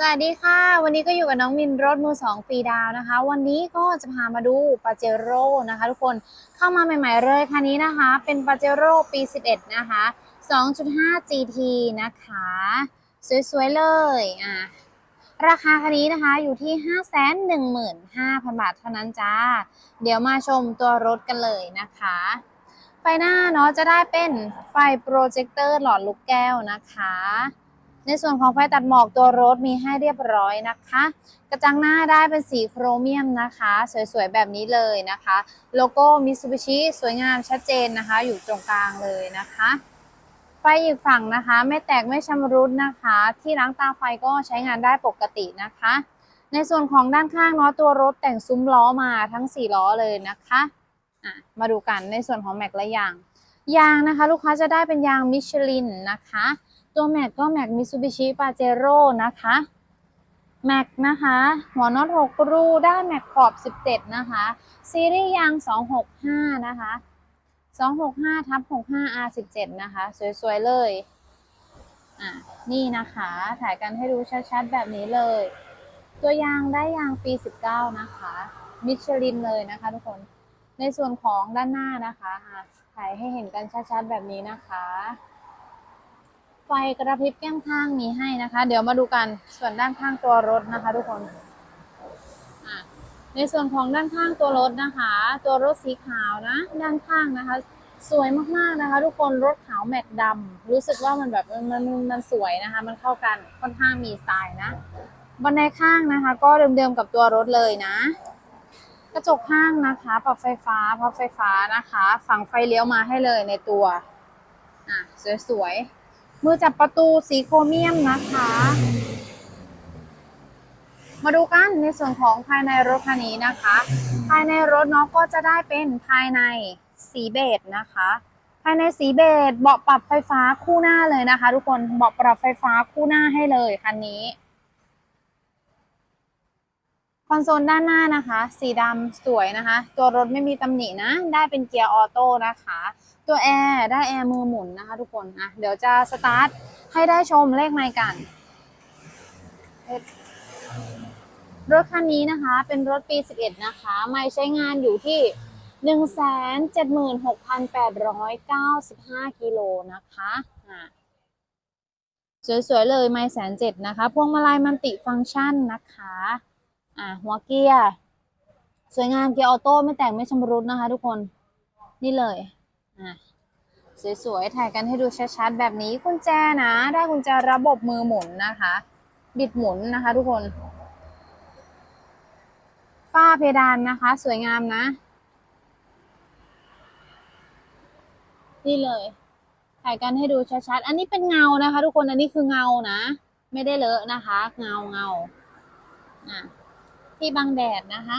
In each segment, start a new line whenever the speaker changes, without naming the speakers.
สวัสดีค่ะ วันนี้ก็อยู่กับน้องมินรถมือสองฟรีดาวนะคะ วันนี้ก็จะพามาดูปาเจโร่นะคะ ทุกคนเข้ามาใหม่ ๆ เลยคันนี้นะคะ เป็นปาเจโร่ปี 11 นะคะ 2.5 GT นะคะ สวย ๆ เลยอะราคาคันนี้นะคะอยู่ที่ 515,000 บาทเท่านั้นจ้า เดี๋ยวมาชมตัวรถกันเลยนะคะ ไฟหน้าเนาะจะได้เป็นไฟโปรเจคเตอร์หลอดลูกแก้วนะคะ ในส่วนของไฟตัดหมอกตัวรถมีให้เรียบร้อยนะคะ กระจังหน้าได้เป็นสีโครเมียมนะคะ สวยๆ แบบนี้เลยนะคะ โลโก้มิ t ูบิชิสวยงามชัดเจนนะคะ อยู่ตรงกลางเลยนะคะไฟอีกฝั่งนะคะ ไม่แตกไม่ชำรุดนะคะ ที่ล้างตาไฟก็ใช้งานได้ปกตินะคะ ในส่วนของด้านข้างเนาะตัวรถแต่งซุ้มล้อมาทั้ง 4 ล้อเลยนะคะะมาดูกันในส่วนของแม็กและยางยางนะคะ ลูกค้าจะได้เป็นยางมิชลินนะคะ ตัวแม็กก็แม็กมิ t ูบิชิปาเจโร่นะคะแม็กนะคะ หัวน็อต6รูด้านแม็กขอบ 17 นะคะ ซีรีส์ยาง 265 นะคะ 265ทับ65 R17 นะคะ สวย ๆ เลย อะ นี่นะคะ ถ่ายกันให้ดูชัด ๆ แบบนี้เลย ตัวยางได้ยางปี 19 นะคะ มิชลินเลยนะคะทุกคน ในส่วนของด้านหน้านะคะอะถ่ายให้เห็นกันชัด ๆ แบบนี้นะคะ ไฟกระพริบแก้มข้างมีให้นะคะ เดี๋ยวมาดูกันส่วนด้านข้างตัวรถนะคะทุกคนในส่วนของด้านข้างตัวรถนะคะ ตัวรถสีขาวนะ ด้านข้างนะคะ สวยมากๆนะคะ ทุกคนรถขาวแม็กดำรู้สึกว่ามันแบบมันมันสวยนะคะ มันเข้ากันค่อนข้างมีสไตล์นะบันไดข้างนะคะ ก็เดิมๆกับตัวรถเลยนะ กระจกข้างนะคะปรับไฟฟ้าพับไฟฟ้านะคะ ฝังไฟเลี้ยวมาให้เลยในตัวอะสวยๆ มือจับประตูสีโครเมียมนะคะ มาดูกันในส่วนของภายในรถคันนี้นะคะ ภายในรถเนาะก็จะได้เป็นภายในสีเบจนะคะ ภายในสีเบจเบาะปรับไฟฟ้าคู่หน้าเลยนะคะ ทุกคนเบาะปรับไฟฟ้าคู่หน้าให้เลยคันนี้คอนโซลด้านหน้านะคะ สีดำสวยนะคะ ตัวรถไม่มีตำหนินะ ได้เป็นเกียร์ออโต้นะคะ ตัวแอร์ได้แอร์มือหมุนนะคะทุกคนอะเดี๋ยวจะสตาร์ทให้ได้ชมเลขไมล์กันรถคันนี้นะคะ เป็นรถปี 11 นะคะ ไม่ใช้งานอยู่ที่ 176,895 กิโลนะคะอะสวยๆ เลยไม่แสนเจ็ดนะคะ พวงมาลัยมันติฟังก์ชันนะคะ อะหัวเกียร์ สวยงามเกียร์ออโต้ไม่แต่งไม่ชำรุดนะคะทุกคน นี่เลย สวยๆ ถ่ายกันให้ดูชัดๆ แบบนี้กุญแจนะ ได้กุญแจระบบมือหมุนนะคะ บิดหมุนนะคะทุกคน ฝ้าเพดานนะคะ สวยงามนะ นี่เลย ถ่ายกันให้ดูชัดๆ อันนี้เป็นเงานะคะ ทุกคน อันนี้คือเงานะ ไม่ได้เลอะนะคะ เงาเงาอะที่บังแดดนะคะ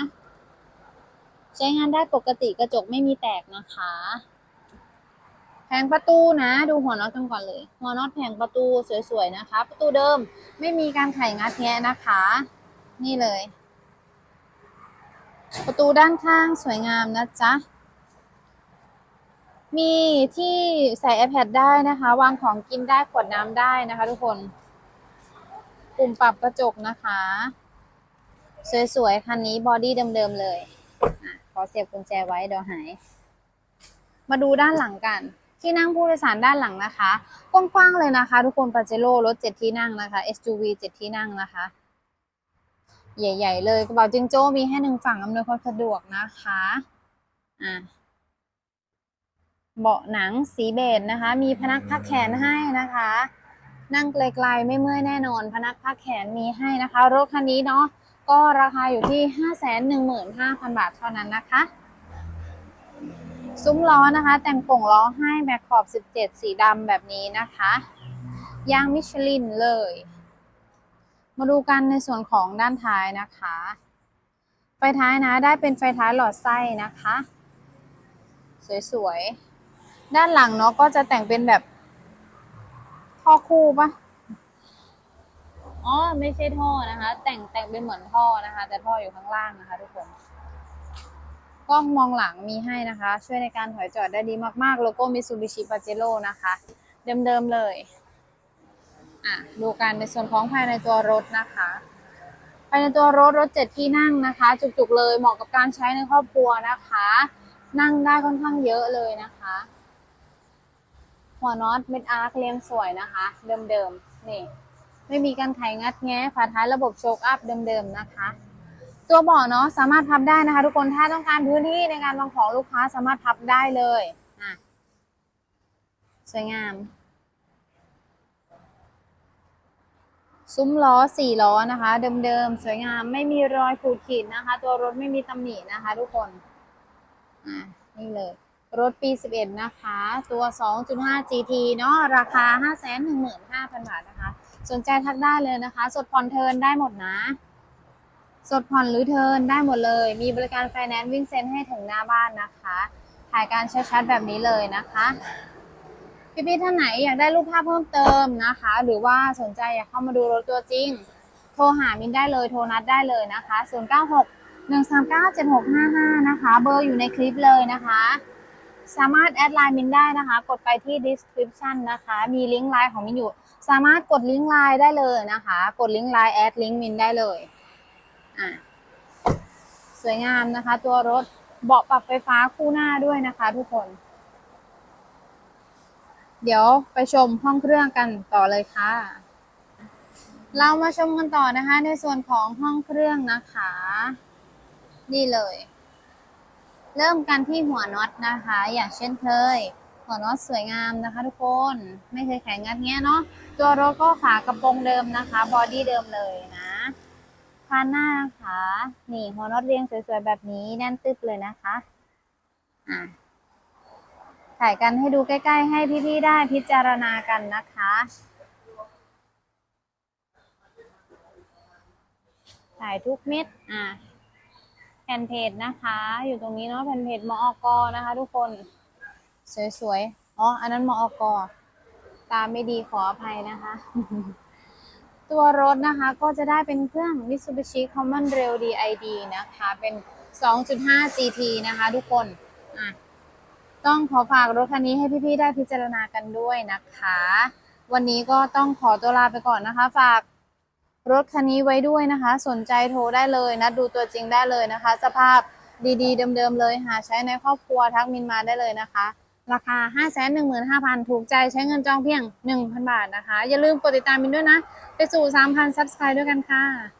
ใช้งานได้ปกติกระจกไม่มีแตกนะคะ แผงประตูนะ ดูหัวน็อตกันก่อนเลย หัวน็อตแผงประตูสวยๆนะคะ ประตูเดิมไม่มีการไขงัดแงะนะคะ นี่เลย ประตูด้านข้างสวยงามนะจ๊ะมีที่ใส่ iPad ได้นะคะ วางของกินได้ขวดน้ำได้นะคะ ทุกคนปุ่มปรับกระจกนะคะ สวยๆคันนี้บอดี้เดิมๆเลยอขอเสียบกุญแจไว้เดี๋ยวหาย มาดูด้านหลังกัน ที่นั่งผู้โดยสารด้านหลังนะคะ กว้างๆเลยนะคะ ทุกคนปาเจโร่รถเจ็ดที่นั่งนะคะ SUV เจ็ดที่นั่งนะคะ ใหญ่ ๆ เลยกระเป๋าจิงโจ้มีให้หนึ่งฝั่งอำนวยความสะดวกนะคะอะเบาะหนังสีเบจนะคะ มีพนักพักแขนให้นะคะ นั่งไกลๆไม่เมื่อยแน่นอน พนักพักแขนมีให้นะคะ รถคันนี้เนาะก็ราคาอยู่ที่ 515,000 บาทเท่านั้นนะคะ ซุ้มล้อนะคะ แต่งโป่งล้อให้แม็กขอบ 17 สีดำแบบนี้นะคะ ยางมิชลินเลย มาดูกันในส่วนของด้านท้ายนะคะ ไฟท้ายนะได้เป็นไฟท้ายหลอดไส้นะคะ สวยๆ ด้านหลังเนาะก็จะแต่งเป็นแบบท่อคู่ปะอ๋อ ไม่ใช่ท่อนะคะ แต่งแต่งเป็นเหมือนท่อนะคะ แต่ท่ออยู่ข้างล่างนะคะทุกคน กล้องมองหลังมีให้นะคะ ช่วยในการถอยจอดได้ดีมากๆ โลโก้มิ t ูบิชิปาเจโร่นะคะ เดิมๆเลยอะดูกันในส่วนของภายในตัวรถนะคะภายในตัวรถรถเจ็ดที่นั่งนะคะ จุกๆเลยเหมาะกับการใช้ในครอบครัวนะคะ นั่งได้ค่อนข้างเยอะเลยนะคะ หัวน็อตเม็ดอาร์คเรียงสวยนะคะ เดิมๆนี่ไม่มีการไขงัดแงะฝาท้ายระบบโชคอัพเดิมๆนะคะ ตัวเบาะเนาะสามารถพับได้นะคะ ทุกคนถ้าต้องการพื้นที่ในการวางของลูกค้าสามารถพับได้เลยอะสวยงาม ซุ้มล้อสี่ล้อนะคะ เดิมๆสวยงามไม่มีรอยขูดขีดนะคะ ตัวรถไม่มีตำหนินะคะ ทุกคนอะนี่เลยรถปี 11 นะคะ ตัว 2.5 GT เนาะราคา 515,000 บาทนะคะ สนใจทักได้เลยนะคะ สดผ่อนเทิร์นได้หมดนะ สดผ่อนหรือเทินได้หมดเลย มีบริการไฟแนนซ์วิ่งเซ็นให้ถึงหน้าบ้านนะคะ ถ่ายการชัดๆแบบนี้เลยนะคะพี่ๆท่านไหนอยากได้รูปภาพเพิ่มเติมนะคะ หรือว่าสนใจอยากเข้ามาดูรถตัวจริง โทรหามินได้เลยโทรนัดได้เลยนะคะ 096 139 7655 นะคะ เบอร์อยู่ในคลิปเลยนะคะ สามารถแอดไลน์มินได้นะคะ กดไปที่ description นะคะ มีลิงก์ไลน์ของมินอยู่ สามารถกดลิงก์ไลน์ได้เลยนะคะ กดลิงก์ไลน์แอดลิงก์มินได้เลย อะสวยงามนะคะ ตัวรถเบาะปรับไฟฟ้าคู่หน้าด้วยนะคะ ทุกคน เดี๋ยวไปชมห้องเครื่องกันต่อเลยค่ะ เรามาชมกันต่อนะคะ ในส่วนของห้องเครื่องนะคะ นี่เลย เริ่มกันที่หัวน็อตนะคะ อย่างเช่นเคย หัวน็อตสวยงามนะคะ ทุกคนไม่เคยแข็งงัดแงะเนาะตัวรถก็ฝากระโปรงเดิมนะคะ บอดี้เดิมเลยนะ พานหน้านะคะนี่หัวน็อตเรียงสวยๆแบบนี้แน่นตึ๊บเลยนะคะอะถ่ายกันให้ดูใกล้ ๆ ให้พี่ๆได้พิจารณากันนะคะถ่ายทุกเม็ดอะแผ่นเพจนะคะ อยู่ตรงนี้เนาะแผ่นเพจมอกนะคะ ทุกคนสวยๆอ๋ออันนั้นมอกตาไม่ดีขออภัยนะคะ ตัวรถนะคะก็จะได้เป็นเครื่อง Mitsubishi Common Rail DID นะคะ เป็น 2.5 GT นะคะทุกคนอะต้องขอฝากรถคันนี้ให้พี่ๆได้พิจารณากันด้วยนะคะ วันนี้ก็ต้องขอตัวลาไปก่อนนะคะ ฝากรถคันนี้ไว้ด้วยนะคะ สนใจโทรได้เลยนะ ดูตัวจริงได้เลยนะคะ สภาพดีๆ เดิมๆเลยหาใช้ในครอบครัวทักมินมาได้เลยนะคะ ราคา 515,000 ถูกใจใช้เงินจองเพียง 1,000 บาทนะคะ อย่าลืมกดติดตามมินด้วยนะ ไปสู่ 3,000 ซับสไครต์ด้วยกันค่ะ